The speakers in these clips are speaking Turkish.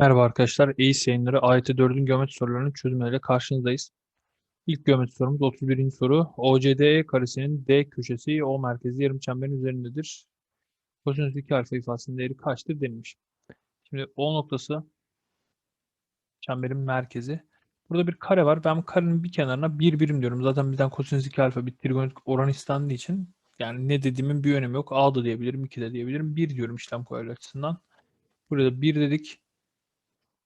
Merhaba arkadaşlar. EYS yayınları AYT 4'ün geometri sorularının çözümleriyle karşınızdayız. İlk geometri sorumuz 31. soru. OCD karesinin D köşesi O merkezi yarım çemberin üzerindedir. Kosinüs 2 alfa ifadesinin değeri kaçtır denilmiş. Şimdi O noktası çemberin merkezi. Burada bir kare var. Ben karenin bir kenarına bir birim diyorum. Zaten birden kosinüs 2 alfa bir trigonometrik oran istendiği için yani ne dediğimin bir önemi yok. A da diyebilirim, 2 de diyebilirim. 1 diyorum işlem kolaylığı açısından. Burada 1 dedik.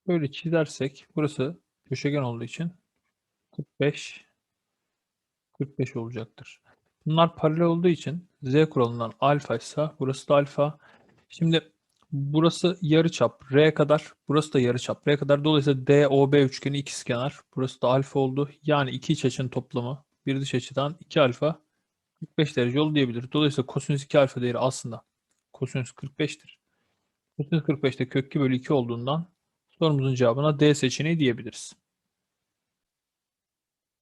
Böyle çizersek burası köşegen olduğu için 45 45 olacaktır. Bunlar paralel olduğu için z kuralından alfa ise burası da alfa. Şimdi burası yarıçap r kadar, burası da yarıçap r kadar. Dolayısıyla DOB üçgeni ikizkenar. Burası da alfa oldu. Yani iki iç açının toplamı bir dış açıdan 2 alfa 45 derece oldu diyebiliriz. Dolayısıyla kosinüs 2 alfa değeri aslında kosinüs 45'tir. Kosinüs 45'te kök 2 bölü 2 olduğundan Sorumuzun cevabına D seçeneği diyebiliriz.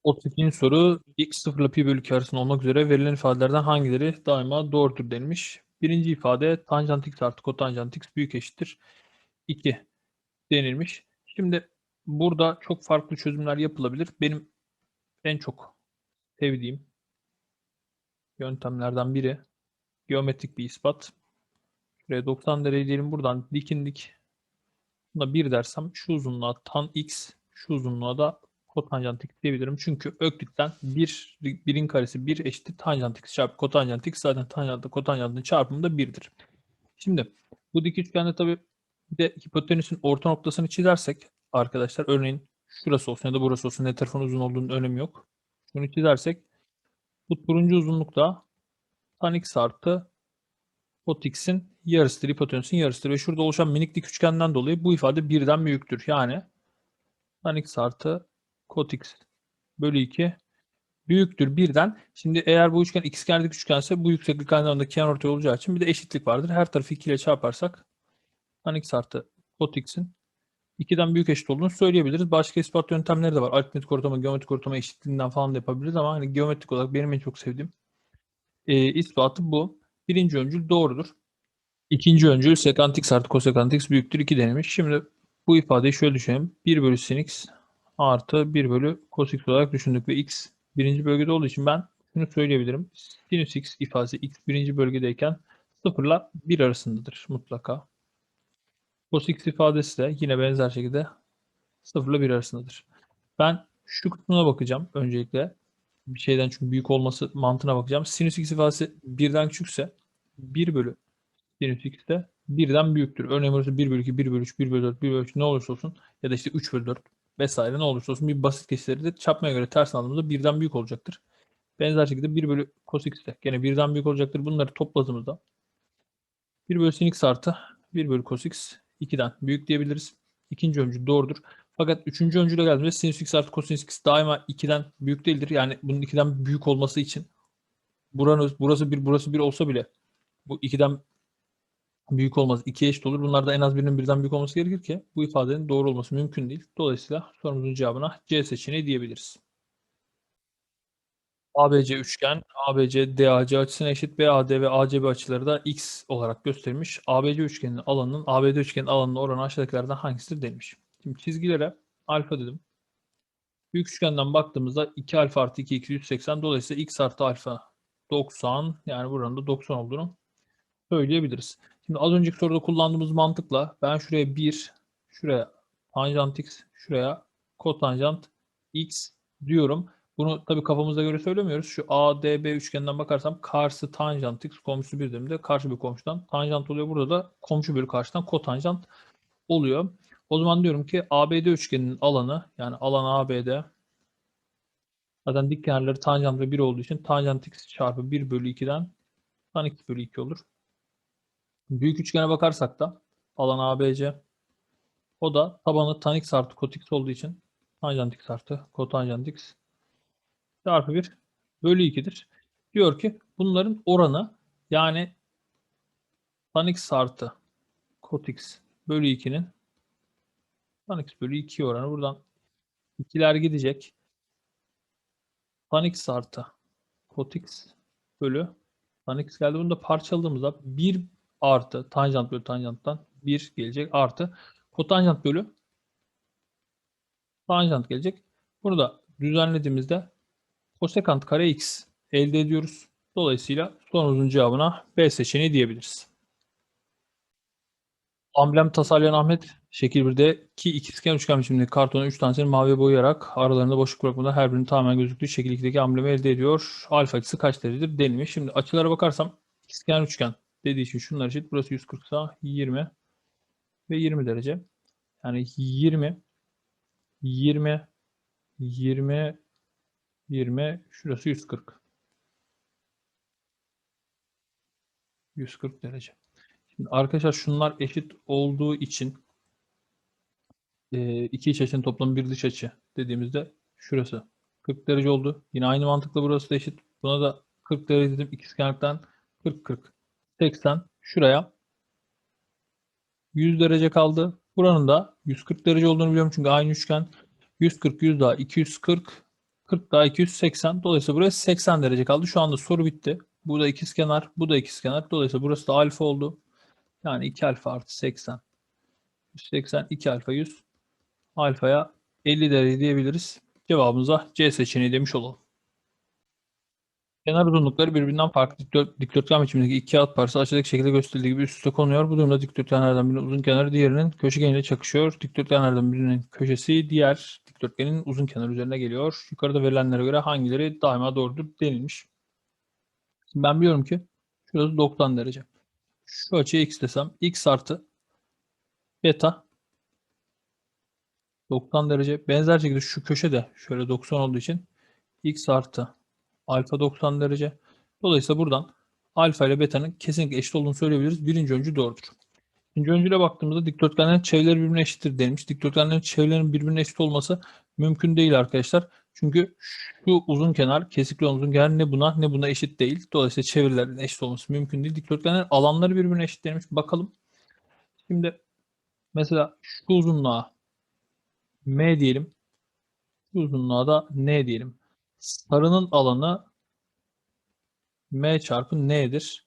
32. soru x 0 ile pi bölü 2 arasında olmak üzere verilen ifadelerden hangileri daima doğrudur denilmiş. Birinci ifade tanjant x artı kotanjant x büyük eşittir 2 denilmiş. Şimdi burada çok farklı çözümler yapılabilir. Benim en çok sevdiğim yöntemlerden biri geometrik bir ispat. Şuraya 90 derece diyelim buradan dikindik. Buna 1 dersem şu uzunluğa tan x, şu uzunluğa da kotanjant x diyebilirim. Çünkü Öklit'ten 1, 1'in karesi 1 eşittir tanjant x çarpı kotanjant x. Zaten tanjantla kotanjantın çarpımı da 1'dir. Şimdi bu dik üçgende tabi bir de hipotenüsün orta noktasını çizersek arkadaşlar örneğin şurası olsun ya da burası olsun ne tarafın uzun olduğunun önemi yok. Bunu çizersek bu turuncu uzunlukta tan x artı Pot x'in yarısıdır, hipotenüsün yarısıdır. Ve şurada oluşan minik dik üçgenden dolayı bu ifade birden büyüktür. Yani tan x artı kot x bölü 2 büyüktür birden. Şimdi eğer bu üçgen xkenarlık üçgense bu yükseklik aynı zamanda kenar ortay olacağı için bir de eşitlik vardır. Her tarafı 2 ile çarparsak tan x artı kot x'in 2'den büyük eşit olduğunu söyleyebiliriz. Başka ispat yöntemleri de var. Aritmetik ortama, geometrik ortama eşitliğinden falan da yapabiliriz ama hani geometrik olarak benim en çok sevdiğim e, ispatı bu. Birinci öncül doğrudur. İkinci öncül sekant x artı kosekant x büyüktür 2 denilmiş. Şimdi bu ifadeyi şöyle düşünelim. 1 bölü sin x artı 1 bölü cos x olarak düşündük ve x birinci bölgede olduğu için ben şunu söyleyebilirim. Sinüs x ifadesi x birinci bölgedeyken 0 ile 1 arasındadır mutlaka. Cos x ifadesi de yine benzer şekilde 0 ile 1 arasındadır. Ben şu kısmına bakacağım öncelikle bir şeyden çünkü büyük olması mantığına bakacağım. Sinüs x ifadesi birden küçükse 1 bölü sinüs x de birden büyüktür. Örneğin burası 1 bölü 2, 1 bölü 3, 1 bölü 4, 1 bölü 3 ne olursa olsun ya da işte 3 bölü 4 vesaire ne olursa olsun bir basit kesirleri de çarpmaya göre ters aldığımızda birden büyük olacaktır. Benzer şekilde 1 bölü cos x de gene birden büyük olacaktır. Bunları topladığımızda 1 bölü sin x artı 1 bölü cos x 2'den büyük diyebiliriz. İkinci öncül doğrudur. Fakat üçüncü öncüle geldiğimizde sinüs x artı kosinüs x daima 2'den büyük değildir. Yani bunun 2'den büyük olması için buranın, burası bir burası bir olsa bile bu 2'den büyük olmaz. 2'ye eşit olur. Bunlarda en az birinin birden büyük olması gerekir ki bu ifadenin doğru olması mümkün değil. Dolayısıyla sorumuzun cevabına C seçeneği diyebiliriz. ABC üçgen, ABC DAC açısına eşit BAD ve ACB açıları da X olarak gösterilmiş. ABC üçgeninin alanının ABD üçgenin alanının oranı aşağıdakilerden hangisidir denilmiş. Şimdi çizgilere alfa dedim. Büyük üçgenden baktığımızda 2 alfa artı 2 2 180 dolayısıyla x artı alfa 90 yani buranın da 90 olduğunu söyleyebiliriz. Şimdi az önceki soruda kullandığımız mantıkla ben şuraya 1, şuraya tanjant x, şuraya kotanjant x diyorum. Bunu tabii kafamıza göre söylemiyoruz. Şu ADB üçgeninden bakarsam karşı tanjant x komşusu bir dediğimde karşı bir komşudan tanjant oluyor. Burada da komşu bir karşıdan kotanjant oluyor. O zaman diyorum ki ABD üçgeninin alanı yani alan ABD zaten dik kenarları tanjant ve 1 olduğu için tanjant x çarpı 1 bölü 2'den tan x bölü 2 olur. Büyük üçgene bakarsak da alan ABC o da tabanı tan x artı kot olduğu için tanjant x artı kotanjant x çarpı 1 bölü 2'dir. Diyor ki bunların oranı yani tan x artı kot x bölü 2'nin tan x bölü 2 oranı buradan ikiler gidecek. Tan x artı kot x bölü tan x geldi. Bunu da parçaladığımızda 1 artı tanjant bölü tanjanttan 1 gelecek artı Kotanjant bölü tanjant gelecek. Burada düzenlediğimizde kosekant kare x elde ediyoruz. Dolayısıyla sorumuzun cevabına B seçeneği diyebiliriz. Amblem tasarlayan Ahmet şekil 1'de ki ikizkenar üçgen biçimindeki kartonu 3 tanesini maviye boyayarak aralarında boşluk bırakmadan her birinin tamamen gözüktüğü şekil 2'deki amblemi elde ediyor. Alfa açısı kaç derecedir denilmiş. Şimdi açılara bakarsam ikizkenar üçgen dediği için şunlar eşit. Burası 140 sa 20 ve 20 derece. Yani 20 20 20 20 şurası 140. 140 derece. Şimdi arkadaşlar şunlar eşit olduğu için e, iki iç açının toplamı bir dış açı dediğimizde şurası 40 derece oldu. Yine aynı mantıkla burası da eşit. Buna da 40 derece dedim. İkizkenarlıktan 40 40 80 şuraya 100 derece kaldı. Buranın da 140 derece olduğunu biliyorum çünkü aynı üçgen 140 100 daha 240 40 daha 280. Dolayısıyla burası 80 derece kaldı. Şu anda soru bitti. Bu da ikizkenar, bu da ikizkenar. Dolayısıyla burası da alfa oldu. Yani 2 alfa artı 80. 180, 2 alfa 100. Alfaya 50 derece diyebiliriz. Cevabımıza C seçeneği demiş olalım. Kenar uzunlukları birbirinden farklı dikdört- dikdörtgen biçimindeki iki alt parçası aşağıdaki şekilde gösterildiği gibi üst üste konuyor. Bu durumda dikdörtgenlerden birinin uzun kenarı diğerinin köşegeniyle çakışıyor. Dikdörtgenlerden birinin köşesi diğer dikdörtgenin uzun kenarı üzerine geliyor. Yukarıda verilenlere göre hangileri daima doğrudur denilmiş. Şimdi ben biliyorum ki şurası 90 derece. Şu açıya x desem x artı beta 90 derece. Benzer şekilde şu köşe de şöyle 90 olduğu için x artı alfa 90 derece. Dolayısıyla buradan alfa ile beta'nın kesinlikle eşit olduğunu söyleyebiliriz. Birinci öncü doğrudur. İkinci öncüle baktığımızda dikdörtgenlerin çevreleri birbirine eşittir denilmiş. Dikdörtgenlerin çevrelerinin birbirine eşit olması mümkün değil arkadaşlar. Çünkü şu uzun kenar kesikli uzun kenar ne buna ne buna eşit değil. Dolayısıyla çevrelerin eşit olması mümkün değil. Dikdörtgenlerin alanları birbirine eşit denilmiş. Bakalım. Şimdi mesela şu uzunluğa M diyelim. Şu uzunluğa da N diyelim. Sarının alanı M çarpı N'dir.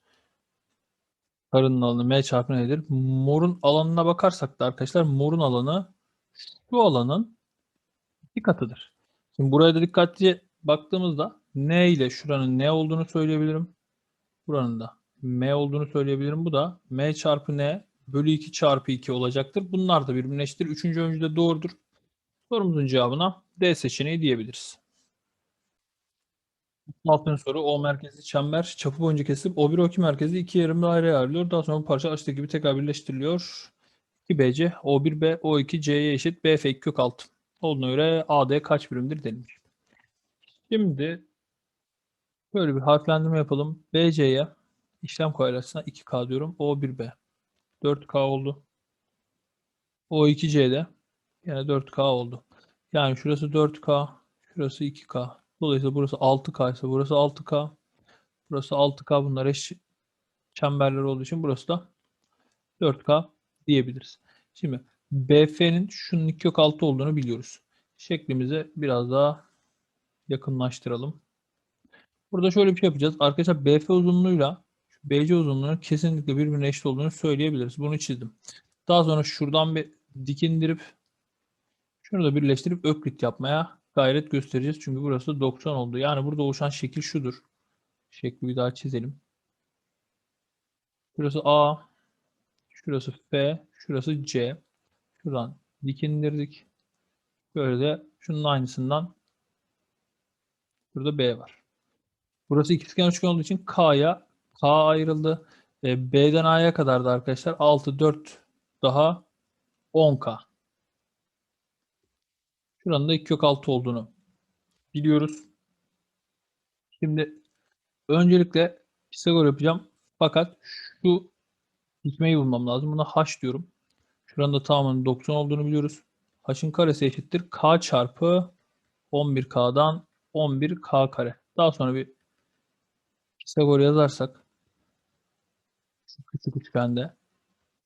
Sarının alanı M çarpı N'dir. Morun alanına bakarsak da arkadaşlar morun alanı şu alanın iki katıdır. Şimdi buraya da dikkatli baktığımızda N ile şuranın N olduğunu söyleyebilirim. Buranın da M olduğunu söyleyebilirim. Bu da M çarpı N bölü 2 çarpı 2 olacaktır. Bunlar da birbirine eşittir. Üçüncü öncü de doğrudur. Sorumuzun cevabına D seçeneği diyebiliriz. Altıncı soru O merkezli çember çapı boyunca kesilip O1 O2 merkezi iki yarım daireye ayrılıyor. Daha sonra parça aşağıdaki gibi tekrar birleştiriliyor. 2BC O1B O2 C'ye eşit BF 2 kök 6. Olduğuna göre AD kaç birimdir denilmiş. Şimdi böyle bir harflendirme yapalım. BC'ye işlem kolaylaştırma 2K diyorum. O1B 4K oldu. O2C'de yine 4K oldu. Yani şurası 4K, şurası 2K. Dolayısıyla burası 6K ise burası 6K. Burası 6K bunlar eş çemberler olduğu için burası da 4K diyebiliriz. Şimdi BF'nin şunun 2 kök 6 olduğunu biliyoruz. Şeklimizi biraz daha yakınlaştıralım. Burada şöyle bir şey yapacağız. Arkadaşlar BF uzunluğuyla BC uzunluğunun kesinlikle birbirine eşit olduğunu söyleyebiliriz. Bunu çizdim. Daha sonra şuradan bir dik indirip şunu da birleştirip öklit yapmaya gayret göstereceğiz. Çünkü burası 90 oldu. Yani burada oluşan şekil şudur. Şekli bir daha çizelim. Şurası A, şurası F, şurası C. Şuradan dik indirdik. Böyle de şunun aynısından burada B var. Burası ikizkenar üçgen olduğu için K'ya K ayrıldı. E, B'den A'ya kadar da arkadaşlar 6, 4 daha 10K. Şuranın da 2 kök 6 olduğunu biliyoruz. Şimdi öncelikle Pisagor yapacağım. Fakat şu dikmeyi bulmam lazım. Buna h diyorum. Şuranın da tamamının 90 olduğunu biliyoruz. H'ın karesi eşittir. K çarpı 11K'dan 11K kare. Daha sonra bir Pisagor yazarsak şu küçük üçgende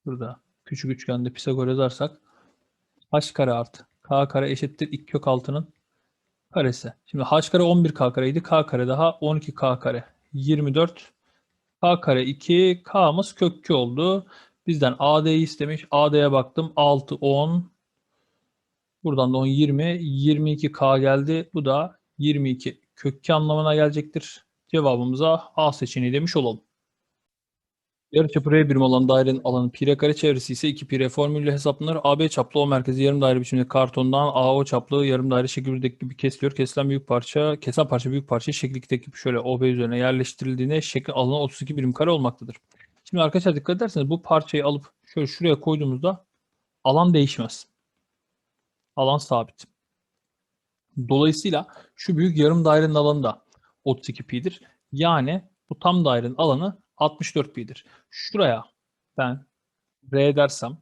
burada küçük üçgende Pisagor yazarsak h kare artı k kare eşittir 2 kök 6'nın karesi. Şimdi h kare 11k kareydi. k kare daha 12k kare. 24 k kare 2 k'mız kök 2 oldu. Bizden AD'yi istemiş. AD'ye baktım. 6, 10. Buradan da 10, 20. 22K geldi. Bu da 22 kök 2 anlamına gelecektir. Cevabımıza A seçeneği demiş olalım. Yarıçapı R birim olan dairenin alanı pi kare çevresi ise 2 pi r formülüyle hesaplanır. AB çaplı O merkezi yarım daire biçiminde kartondan AO çaplı yarım daire şekildeki gibi kesiliyor. Kesilen büyük parça, kesen parça büyük parça şekildeki gibi şöyle OB üzerine yerleştirildiğinde şekil alanı 32 birim kare olmaktadır. Şimdi arkadaşlar dikkat ederseniz bu parçayı alıp şöyle şuraya koyduğumuzda alan değişmez. Alan sabit. Dolayısıyla şu büyük yarım dairenin alanı da 32 pi'dir. Yani bu tam dairenin alanı 64 pi'dir. Şuraya ben r dersem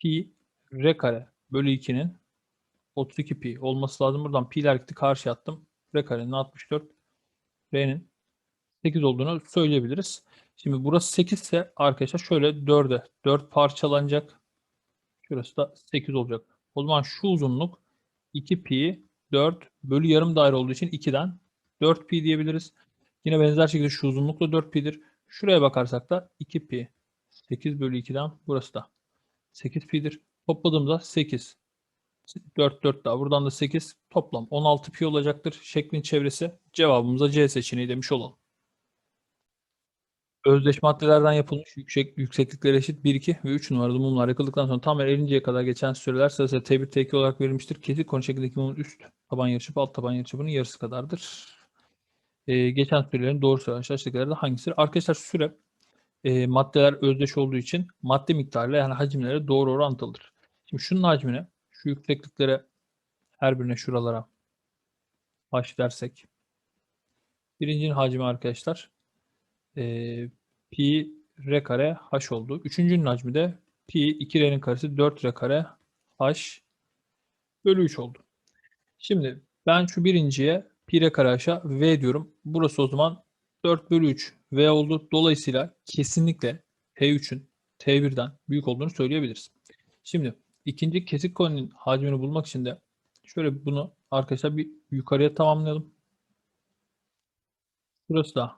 pi r kare bölü 2'nin 32 pi olması lazım. Buradan pi'ler gitti karşı attım. r karenin 64 r'nin 8 olduğunu söyleyebiliriz. Şimdi burası 8 ise arkadaşlar şöyle 4'e 4 parçalanacak. Şurası da 8 olacak. O zaman şu uzunluk 2 pi 4 bölü yarım daire olduğu için 2'den 4 pi diyebiliriz. Yine benzer şekilde şu uzunluk da 4 pi'dir. Şuraya bakarsak da 2 pi 8 bölü 2'den burası da 8 pi'dir. Topladığımda 8 4 4 daha buradan da 8 toplam 16 pi olacaktır. Şeklin çevresi cevabımıza C seçeneği demiş olalım. Özdeş maddelerden yapılmış yüksek yükseklikleri eşit 1, 2 ve 3 numaralı mumlar yakıldıktan sonra tam erinceye kadar geçen süreler sırasıyla T1, T2 olarak verilmiştir. Kesik konu şeklindeki mumun üst taban yarıçapı alt taban yarıçapının yarısı kadardır. Ee, geçen sürelerin doğru söylen aşağıdakilerden hangisidir? Arkadaşlar süre e, maddeler özdeş olduğu için madde miktarıyla yani hacimlere doğru orantılıdır. Şimdi şunun hacmine, şu yüksekliklere her birine şuralara h dersek. Birincinin hacmi arkadaşlar e, pi r kare h oldu. Üçüncünün hacmi de pi 2r'nin karesi 4r kare h bölü 3 oldu. Şimdi ben şu birinciye pi r kare h'a v diyorum. Burası o zaman 4 bölü 3 v oldu. Dolayısıyla kesinlikle t3'ün t1'den büyük olduğunu söyleyebiliriz. Şimdi ikinci kesik konunun hacmini bulmak için de şöyle bunu arkadaşlar bir yukarıya tamamlayalım. Burası da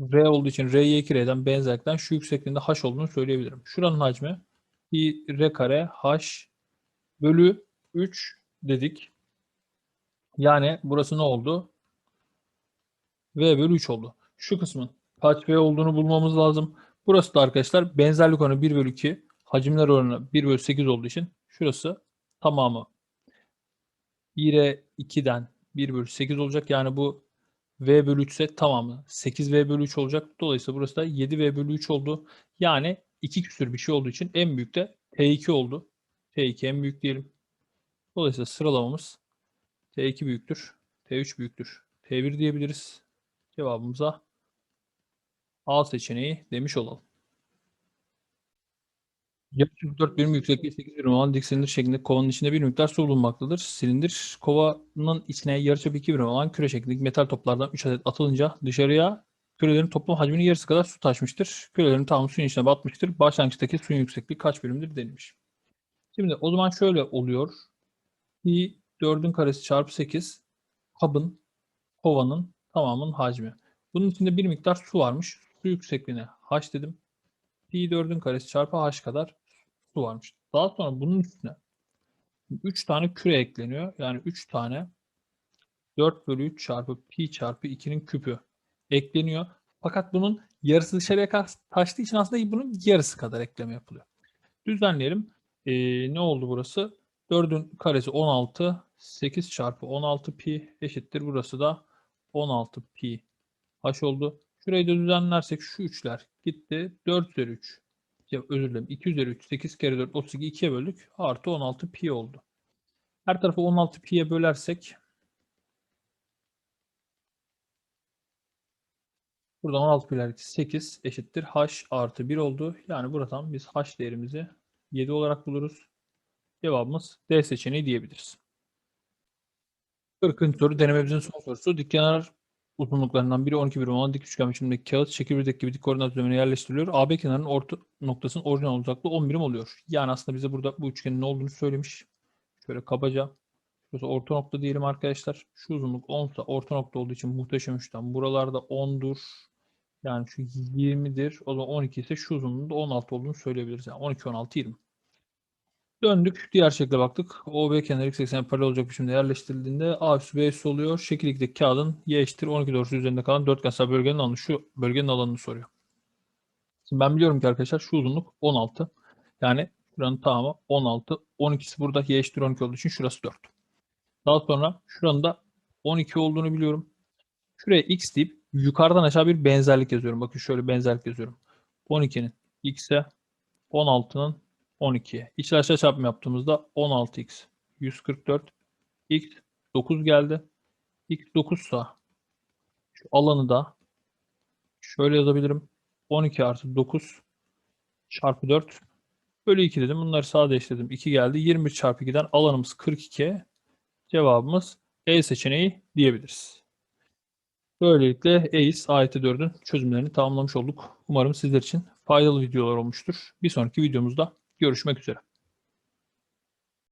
R olduğu için R'ye 2R'den benzerlikten şu yüksekliğinde H olduğunu söyleyebilirim. Şuranın hacmi pi R kare H bölü 3 dedik. Yani burası ne oldu? V bölü 3 oldu. Şu kısmın kaç V olduğunu bulmamız lazım. Burası da arkadaşlar benzerlik oranı 1 bölü 2. Hacimler oranı 1 bölü 8 olduğu için şurası tamamı 1'e 2'den 1 bölü 8 olacak. Yani bu V bölü 3 ise tamamı 8V bölü 3 olacak. Dolayısıyla burası da 7V bölü 3 oldu. Yani 2 küsür bir şey olduğu için en büyük de T2 oldu. T2 en büyük diyelim. Dolayısıyla sıralamamız T2 büyüktür. T3 büyüktür. T1 diyebiliriz. Cevabımıza A seçeneği demiş olalım. Yaklaşık 4 birim yüksekliği 8 birim olan dik silindir şeklinde kovanın içinde bir miktar su bulunmaktadır. Silindir kovanın içine yarıçapı 2 birim olan küre şeklindeki metal toplardan 3 adet atılınca dışarıya kürelerin toplam hacminin yarısı kadar su taşmıştır. Kürelerin tamamı suyun içine batmıştır. Başlangıçtaki suyun yüksekliği kaç birimdir denilmiş. Şimdi o zaman şöyle oluyor. Pi 4'ün karesi çarpı 8 kabın, kovanın tamamının hacmi. Bunun içinde bir miktar su varmış. Su yüksekliğine h dedim. Pi 4'ün karesi çarpı h kadar su varmış. Daha sonra bunun üstüne 3 tane küre ekleniyor. Yani 3 tane 4 bölü 3 çarpı pi çarpı 2'nin küpü ekleniyor. Fakat bunun yarısı dışarıya taştığı için aslında bunun yarısı kadar ekleme yapılıyor. Düzenleyelim. Ee, ne oldu burası? 4'ün karesi 16. 8 çarpı 16 pi eşittir. Burası da 16 pi h oldu. Şurayı da düzenlersek şu üçler gitti. 4 üzeri 3 ya özür dilerim 2 üzeri 3 8 kere 4 32 2'ye böldük. Artı 16 pi oldu. Her tarafı 16 pi'ye bölersek buradan 16 pi'ler 8 eşittir h artı 1 oldu. Yani buradan biz h değerimizi 7 olarak buluruz. Cevabımız D seçeneği diyebiliriz. 40. soru denememizin son sorusu. Dikkenar uzunluklarından biri 12 birim olan dik üçgen biçimindeki kağıt çekirdek gibi dik koordinat düzlemine yerleştiriliyor. AB kenarının orta noktasının orijinal uzaklığı 10 birim oluyor. Yani aslında bize burada bu üçgenin ne olduğunu söylemiş. Şöyle kabaca. Şurası orta nokta diyelim arkadaşlar. Şu uzunluk 10 ise orta nokta olduğu için muhteşem üçgen. Buralarda 10'dur. Yani şu 20'dir. O zaman 12 ise şu uzunluğun da 16 olduğunu söyleyebiliriz. Yani 12, 16, 20. Döndük. Diğer şekle baktık. OB kenarı x ekseni paralel olacak biçimde yerleştirildiğinde A üssü B üssü oluyor. Şekil 2'deki kağıdın y eşittir 12 doğrusu üzerinde kalan dörtgensel bölgenin alanı şu bölgenin alanını soruyor. Şimdi ben biliyorum ki arkadaşlar şu uzunluk 16. Yani şuranın tamamı 16. 12'si burada y eşittir 12 olduğu için şurası 4. Daha sonra şuranın da 12 olduğunu biliyorum. Şuraya x deyip yukarıdan aşağı bir benzerlik yazıyorum. Bakın şöyle benzerlik yazıyorum. 12'nin x'e 16'nın 12'ye. İçler aşağı çarpımı yaptığımızda 16x 144 x 9 geldi. x 9 sa şu alanı da şöyle yazabilirim. 12 artı 9 çarpı 4 bölü 2 dedim. Bunları sadeleştirdim. 2 geldi. 21 çarpı 2'den alanımız 42. Cevabımız E seçeneği diyebiliriz. Böylelikle EIS AYT4'ün çözümlerini tamamlamış olduk. Umarım sizler için faydalı videolar olmuştur. Bir sonraki videomuzda görüşmek üzere.